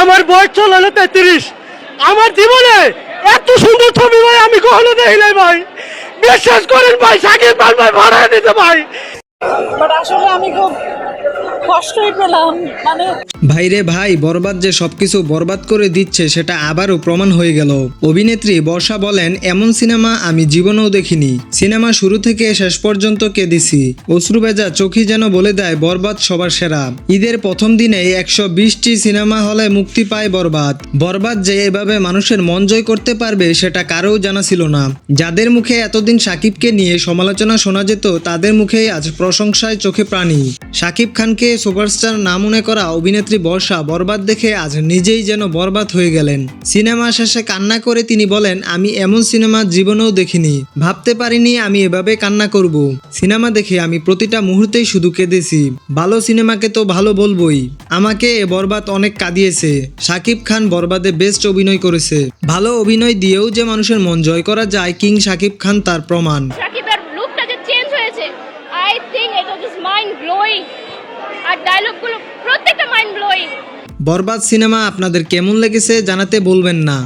আমার বয়স চলে হলো তেত্রিশ। আমার জীবনে এত সুন্দর ছবি ভাই, আমি কখনো দেখি নাই ভাই। বিশ্বাস করেন ভাই, সাকিব খান ভাই ভাড়া দিতে ভাই। আসলে আমি খুব কষ্টই পেলাম। মানে ভাইরে ভাই, বরবাদ যে সবকিছু বরবাদ করে দিচ্ছে, সেটা আবারও প্রমাণ হয়ে গেল। অভিনেত্রী বর্ষা বলেন, এমন সিনেমা আমি জীবনেও দেখিনি। সিনেমা শুরু থেকে শেষ পর্যন্ত কেঁদেছি অশ্রুবেজা চোখই যেন বলে দেয়, বরবাদ সবার সেরা। ঈদের প্রথম দিনে একশো বিশটি সিনেমা হলে মুক্তি পায় বরবাদ। বরবাদ যে এভাবে মানুষের মন জয় করতে পারবে, সেটা কারও জানা ছিল না। যাদের মুখে এতদিন সাকিবকে নিয়ে সমালোচনা শোনা যেত, তাদের মুখেই আজ প্রশংসায় চোখে প্রাণী। সাকিব খানকে সুপারস্টার না মনে করা অভিনেত্রী বর্ষা, বরবাদ দেখে আজ নিজেই যেন বরবাদ হয়ে গেলেন। সিনেমা শেষে কান্না করে তিনি বলেন, আমি এমন সিনেমা জীবনেও দেখিনি। ভাবতে পারিনি আমি এভাবে কান্না করব। সিনেমা দেখে আমি প্রতিটা মুহূর্তেই শুধু কেঁদেছি। ভালো সিনেমাকে তো ভালো বলবোই। আমাকে এ বরবাদ অনেক কাঁদিয়েছে। সাকিব খান বরবাদে বেস্ট অভিনয় করেছে। ভালো অভিনয় দিয়েও যে মানুষের মন জয় করা যায়, কিং সাকিব খান তার প্রমাণ। সাকিবের লুকটা যে চেঞ্জ হয়েছে। আই থিঙ্ক এটা জাস্ট মাইন্ড ব্লোয়িং আর ডায়লগগুলো প্রত্যেকটা মাইন্ড ব্লোয়িং বরবাদ সিনেমা আপনাদের কেমন লেগেছে জানাতে বলবেন না।